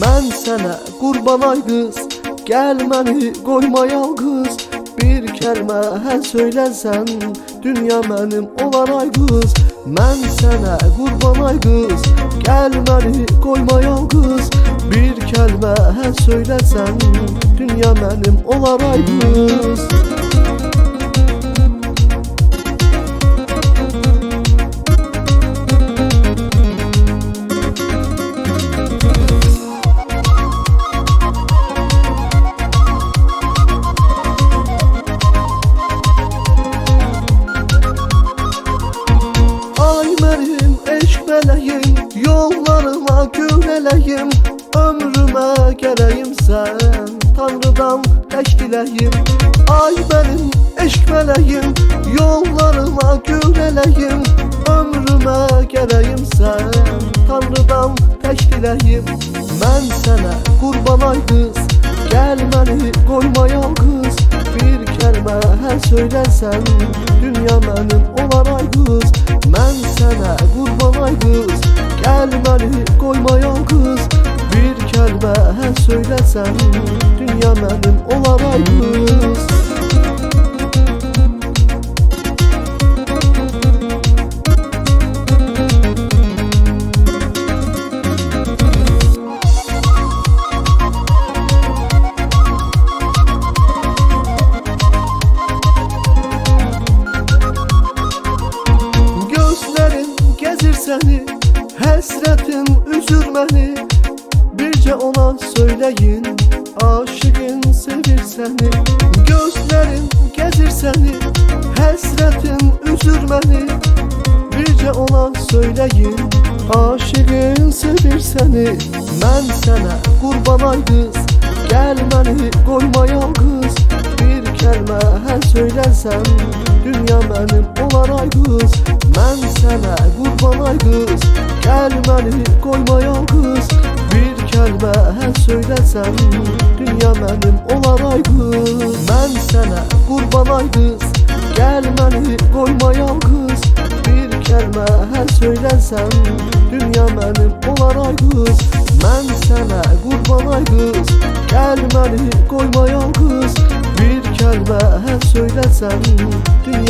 Mən sənə qurban ay qız Gəl məni qoyma yalqız Bir kəlmə hər söyləsən Dünya mənim olar ay qız Mən sənə qurban ay qız Gəl məni qoyma yalqız Bir kəlmə hər söyləsən Dünya mənim olar ay qız mələyim Yollarına köhnələyim Ömrümə gələyim sən Tanrıdan tək diləyim Ay mənim eşq mələyim Yollarına köhnələyim Ömrümə gələyim sən Tanrıdan tək diləyim Mən sənə qurban ay qoyma yalqız Bir kəlmə hər söyləsən Dünya mənim olar ay qız Mən sənə qurban ay qız Gəl məni qoyma yalqız Bir kəlmə söyləsən Dünya mənim olar ay qız gezir seni Həsrətin üzür məni Bircə ona söyləyin Aşığın sevir səni Gözlerin gezir səni Həsrətin üzür məni Bircə ona söyləyin Aşığın sevir səni Mən sənə qurban ay qız Gəl məni qoyma Kəlmə hər söylərsən Dünya mənim olar ay qız Mən sənə qurban ay qız Gəl məni qoyma yalqız Bir kəlmə hər söylərsən Dünya mənim olar ay qız Mən sənə qurban ay qız Gəl məni qoyma yalqız Bir kəlmə hər söylərsən Dünya mənim olar ay qız Mən sənə qurban ay qız Gəl məni qoyma yalqız